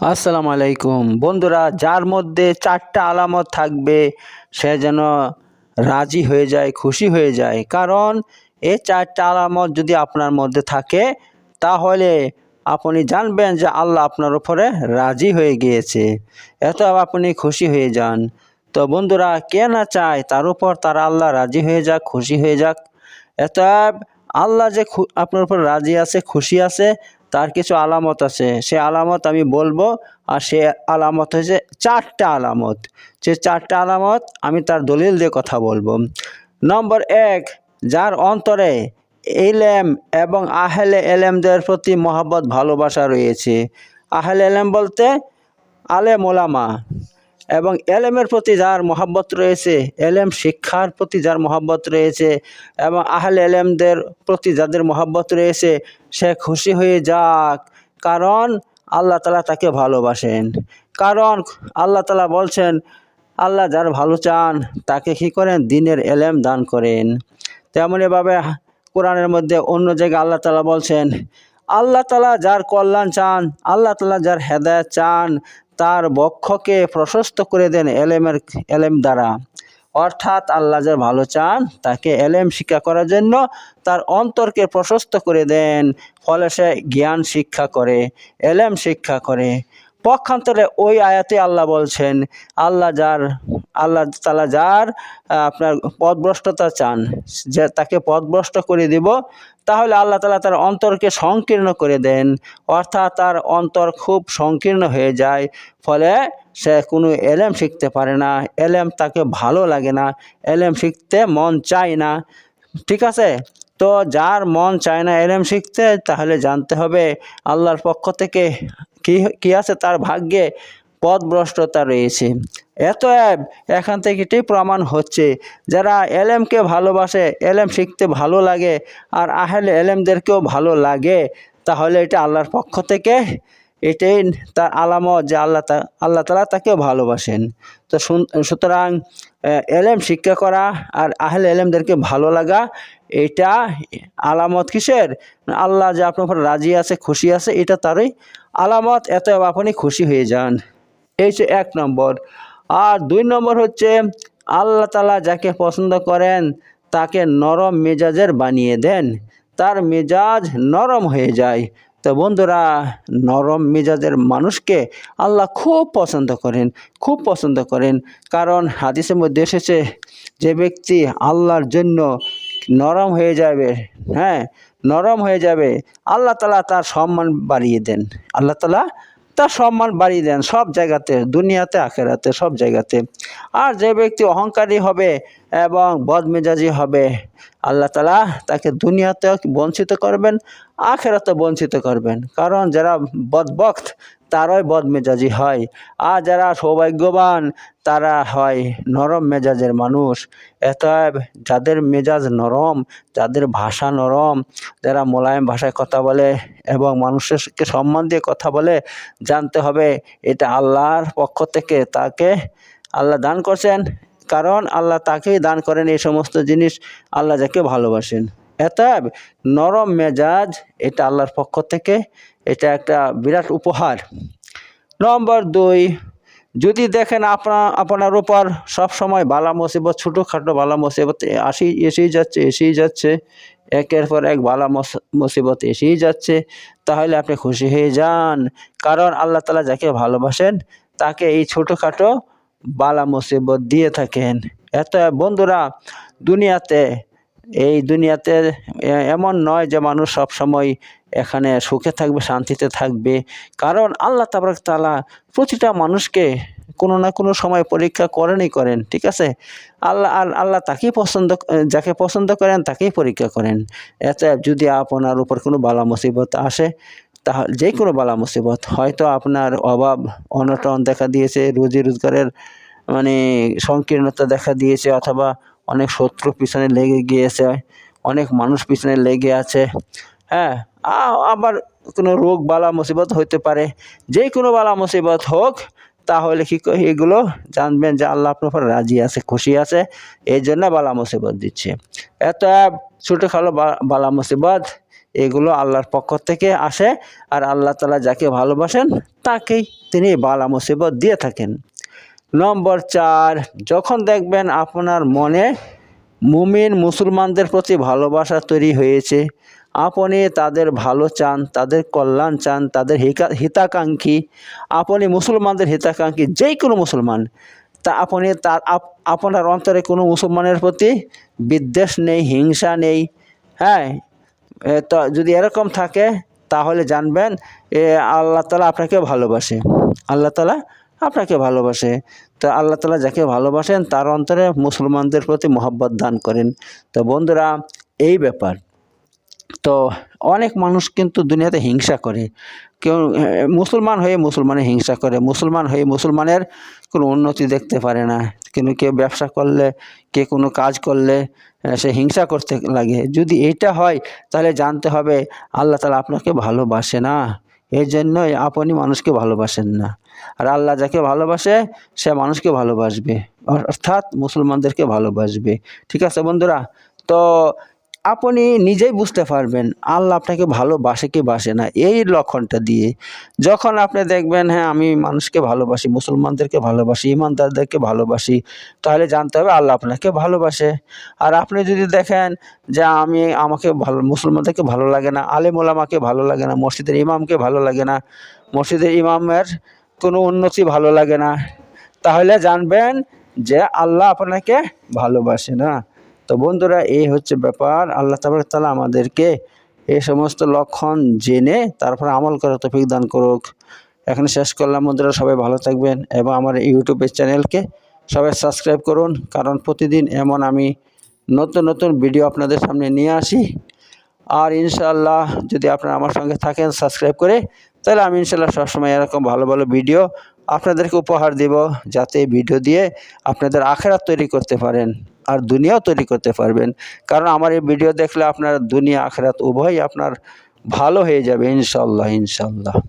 আসসালামু আলাইকুম। বন্ধুরা, যার মধ্যে চারটা আলামত থাকবে, সে যেন রাজি হয়ে যায়, খুশি হয়ে যায়। কারণ, এই চারটা আলামত যদি আপনার মধ্যে থাকে, তাহলে আপনি জানবেন যে আল্লাহ আপনার উপরে রাজি হয়ে গিয়েছে। এত আপনি খুশি হয়ে যান। তো বন্ধুরা, কে না চায়, তার উপর তারা আল্লাহ রাজি হয়ে যাক, খুশি হয়ে যাক। এত আল্লাহ যে আপনার উপর রাজি আছে, খুশি আছে তার কিছু আলামত আছে। সে আলামত আমি বলব, আর সে আলামত হয়েছে চারটা আলামত। সে চারটা আলামত আমি তার দলিল দিয়ে কথা বলব। নম্বর এক, যার অন্তরে এলেম এবং আহেলে এলেমদের প্রতি মহাব্বত, ভালোবাসা রয়েছে। আহেল এলেম বলতে আলে ওলামা। এবং এলেমের প্রতি যার মহাব্বত রয়েছে, এলেম শিক্ষার প্রতি যার মহাব্বত রয়েছে এবং আহল এলেমদের প্রতি যাদের মহাব্বত রয়েছে, সে খুশি হয়ে যাক। কারণ আল্লাহ তালা তাকে ভালোবাসেন। কারণ আল্লাহ তালা বলছেন, আল্লাহ যার ভালো চান, তাকে কী করেন? দিনের এলেম দান করেন। তেমন এভাবে কোরআনের মধ্যে অন্য জায়গায় আল্লাহ তালা বলছেন, আল্লাহ তালা যার কল্যাণ চান, আল্লাহ তালা যার হেদায়ত চান তার বক্ষকে প্রশস্ত করে দেন এলেমের এলেম দ্বারা। অর্থাৎ আল্লাহ যে ভালো চান, তাকে এলেম শিক্ষা করার জন্য তার অন্তরকে প্রশস্ত করে দেন, ফলে সে জ্ঞান শিক্ষা করে, এলেম শিক্ষা করে। পক্ষান্তরে ওই আয়াতে আল্লাহ বলছেন, আল্লাহ যার আল্লাহ তালা যার আপনার পথভ্রষ্টতা চান, যে তাকে পথভ্রষ্ট করে দিব, তাহলে আল্লাহ তালা তার অন্তরকে সংকীর্ণ করে দেন। অর্থাৎ তার অন্তর খুব সংকীর্ণ হয়ে যায়, ফলে সে কোনো এলেম শিখতে পারে না, এলেম তাকে ভালো লাগে না, এলেম শিখতে মন চায় না। ঠিক আছে? তো যার মন চায় না এলেম শিখতে, তাহলে জানতে হবে আল্লাহর পক্ষ থেকে কি কি আছে তার ভাগ্যে। পথভ্রষ্টতা রয়েছে। এত এখান থেকে এটাই প্রমাণ হচ্ছে, যারা এলেমকে ভালোবাসে, এলেম শিখতে ভালো লাগে, আর আহলে এলেমদেরকেও ভালো লাগে, তাহলে এটা আল্লাহর পক্ষ থেকে এটাই তার আলামত যে আল্লাহ তা, আল্লাহ তালা তাকেও ভালোবাসেন। তো সুতরাং এলেম শিক্ষা করা আর আহলে এলেমদেরকে ভালো লাগা, এটা আলামত কিসের? আল্লাহ যে আপনার রাজি আছে, খুশি আছে, এটা তারই আলামত এত আপনি খুশি হয়ে যান। এই হচ্ছে এক নম্বর। আর দুই নম্বর হচ্ছে, আল্লাহ তালা যাকে পছন্দ করেন, তাকে নরম মেজাজের বানিয়ে দেন। তার মেজাজ নরম হয়ে যায়। তো বন্ধুরা, নরম মেজাজের মানুষকে আল্লাহ খুব পছন্দ করেন, খুব পছন্দ করেন। কারণ হাদিসের মধ্যে এসেছে, যে ব্যক্তি আল্লাহর জন্য নরম হয়ে যাবে হ্যাঁ নরম হয়ে যাবে, আল্লাহ তালা তার সম্মান বাড়িয়ে দেন। আল্লাহ তালা তার সম্মান বাড়িয়ে দেন সব জায়গাতে, দুনিয়াতে, আখেরাতে, সব জায়গাতে। আর যে ব্যক্তি অহংকারী হবে এবং বদমেজাজি হবে, আল্লাহ তালা তাকে দুনিয়াতে বঞ্চিত করবেন আখেরাতে বঞ্চিত করবেন। কারণ যারা বদবক্ত তারাই বদমেজাজি হয়। আর যারা সৌভাগ্যবান, তারা হয় নরম মেজাজের মানুষ। এতএব যাদের মেজাজ নরম, যাদের ভাষা নরম, যারা মোলায়েম ভাষায় কথা বলে এবং মানুষকে সম্মান দিয়ে কথা বলে, জানতে হবে এটা আল্লাহর পক্ষ থেকে তাকে আল্লাহ দান করছেন। কারণ আল্লাহ তাকেই দান করেন এই সমস্ত জিনিস। আল্লাহ যাকে ভালোবাসেন। এতএব নরম মেজাজ, এটা আল্লাহর পক্ষ থেকে, এটা একটা বিরাট উপহার। নম্বর দুই, যদি দেখেন আপনার আপনার উপর সবসময় বালা মুসিবত, ছোটোখাটো বালা মুসিবত আসি, এসেই যাচ্ছে এসেই যাচ্ছে, একের পর এক বালা মস- মুসিবত এসেই যাচ্ছে, তাহলে আপনি খুশি হয়ে যান। কারণ আল্লাহ তালা যাকে ভালোবাসেন, তাকে এই ছোটোখাটো বালা মুসিবত দিয়ে থাকেন। এত বন্ধুরা, দুনিয়াতে এই দুনিয়াতে এমন নয় যে মানুষ সব সময় এখানে সুখে থাকবে, শান্তিতে থাকবে। কারণ আল্লাহ তাবারক তাআলা প্রতিটা মানুষকে কোনো না কোনো সময় পরীক্ষা করেনই করেন, ঠিক আছে? আল্লাহ আল- আল্লাহ তাকেই পছন্দ, যাকে পছন্দ করেন তাকেই পরীক্ষা করেন। এতে যদি আপনার উপর কোনো বালা মুসিবত আসে, তাহলে যে কোনো বালা মুসিবত, হয়তো আপনার অভাব, অনটন দেখা দিয়েছে, রুজি রোজগারের মানে সংকীর্ণতা দেখা দিয়েছে, অথবা অনেক শত্রু পিছনে লেগে গিয়েছে, অনেক মানুষ পিছনে লেগে আছে। হ্যাঁ আবার কোনো রোগ, বালা, মুসিবত হতে পারে। যে কোনো বালা, মুসিবত হোক, তাহলে কি এগুলো জানবেন যে আল্লাহ আপনার রাজি আছে, খুশি আছে, এই জন্য বালা, মুসিবত দিচ্ছে। এত ছোটোখাটো বালা, মুসিবত, এগুলো আল্লাহর পক্ষ থেকে আসে, আর আল্লাহ তালা যাকে ভালোবাসেন, তাকেই তিনি বালা, মুসিবত দিয়ে থাকেন। নম্বর চার, যখন দেখবেন আপনার মনে মুমিন মুসলমানদের প্রতি ভালোবাসা তৈরি হয়েছে, আপনি তাদের ভালো চান, তাদের কল্যাণ চান, তাদের হিতাকাঙ্ক্ষী, আপনি মুসলমানদের হিতাকাঙ্ক্ষী যেই কোনো মুসলমান, তা আপনি তার আপ- আপনার অন্তরে কোনো মুসলমানের প্রতি বিদ্বেষ নেই, হিংসা নেই হ্যাঁ? তো যদি এরকম থাকে, তাহলে জানবেন, এ, আল্লাহ তালা আপনাকে ভালোবাসে। আল্লাহ তালা আপনাকে ভালোবাসে। তো আল্লাহ তালা যাকে ভালোবাসেন, তার অন্তরে মুসলমানদের প্রতি মহব্বত দান করেন। তো বন্ধুরা, এই ব্যাপার। তো অনেক মানুষ কিন্তু দুনিয়াতে হিংসা করে। কেউ, মুসলমান হয়ে মুসলমানের হিংসা করে, মুসলমান হয়ে মুসলমানের কোনো উন্নতি দেখতে পারে না। কিন্তু কেউ ব্যবসা করলে কে কোনো কাজ করলে সে হিংসা করতে লাগে। যদি এটা হয়, তাহলে জানতে হবে, আল্লাহ তালা আপনাকে ভালোবাসে না। এই জন্যই আপনি মানুষকে ভালোবাসেন না। আর আল্লাহ যাকে ভালোবাসে, সে মানুষকে ভালোবাসবে। অর- অর্থাৎ মুসলমানদেরকে ভালোবাসবে। ঠিক আছে বন্ধুরা? তো আপনি নিজেই বুঝতে পারবেন, আল্লাহ আপনাকে ভালোবাসে কি বাসে না। এই লক্ষণটা দিয়ে যখন আপনি দেখবেন হ্যাঁ আমি মানুষকে ভালোবাসি, মুসলমানদেরকে ভালোবাসি, ইমানদারদেরকে ভালোবাসি, তাহলে জানতে হবে আল্লাহ আপনাকে ভালোবাসে। আর আপনি যদি দেখেন যে আমি আমাকে ভালো, মুসলমানদেরকে ভালো লাগে না, আলেম ওলামাকে ভালো লাগে না, মসজিদের ইমামকে ভালো লাগে না, মসজিদের ইমামের কোনো উন্নতি ভালো লাগে না, তাহলে জানবেন যে আল্লাহ আপনাকে ভালোবাসে না। তো বন্ধুরা, এই হচ্ছে ব্যাপার। আল্লাহ তাবার তালা আমাদেরকে এই সমস্ত লক্ষণ জেনে তারপর আমল করার তফিক দান করুক। এখন শেষ করলাম বন্ধুরা, সবাই ভালো থাকবেন এবং আমার ইউটিউবের চ্যানেলকে সবাই সাবস্ক্রাইব করুন, কারণ প্রতিদিন এমন আমি নতুন নতুন ভিডিও আপনাদের সামনে নিয়ে আসি। আর ইনশাল্লাহ যদি আপনারা আমার সঙ্গে থাকেন সাবস্ক্রাইব করে, তাহলে আমি ইনশাল্লাহ সবসময় এরকম ভালো ভালো ভিডিও আপনাদেরকে উপহার দেব, যাতে ভিডিও দিয়ে আপনাদের আখেরাত তৈরি করতে পারেন। আর দুনিয়াও তৈরি করতে পারবেন। কারণ আমার এই ভিডিও দেখলে আপনার দুনিয়া, আখরাত উভয়ই আপনার ভালো হয়ে যাবে, ইনশাল্লাহ ইনশাল্লাহ।